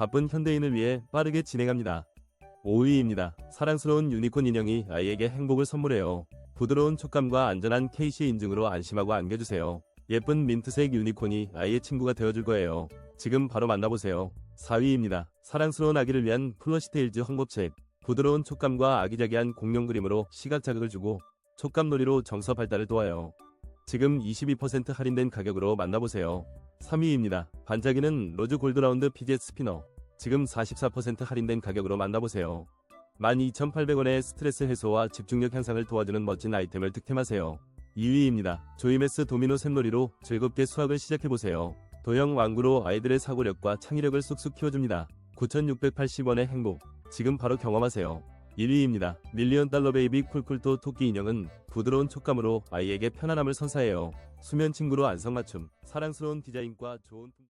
바쁜 현대인을 위해 빠르게 진행합니다. 5위입니다. 사랑스러운 유니콘 인형이 아이에게 행복을 선물해요. 부드러운 촉감과 안전한 KC 인증으로 안심하고 안겨주세요. 예쁜 민트색 유니콘이 아이의 친구가 되어줄 거예요. 지금 바로 만나보세요. 4위입니다. 사랑스러운 아기를 위한 플러시테일즈 황법책. 부드러운 촉감과 아기자기한 공룡 그림으로 시각 자극을 주고 촉감 놀이로 정서 발달을 도와요. 지금 22% 할인된 가격으로 만나보세요. 3위입니다. 반짝이는 로즈 골드라운드 피젯 스피너. 지금 44% 할인된 가격으로 만나보세요. 12,800원의 스트레스 해소와 집중력 향상을 도와주는 멋진 아이템을 득템하세요. 2위입니다. 조이메스 도미노 샘놀이로 즐겁게 수학을 시작해보세요. 도형 왕구로 아이들의 사고력과 창의력을 쑥쑥 키워줍니다. 9,680원의 행복. 지금 바로 경험하세요. 1위입니다. 밀리언 달러 베이비 쿨쿨토 토끼 인형은 부드러운 촉감으로 아이에게 편안함을 선사해요. 수면 친구로 안성맞춤, 사랑스러운 디자인과 좋은 품...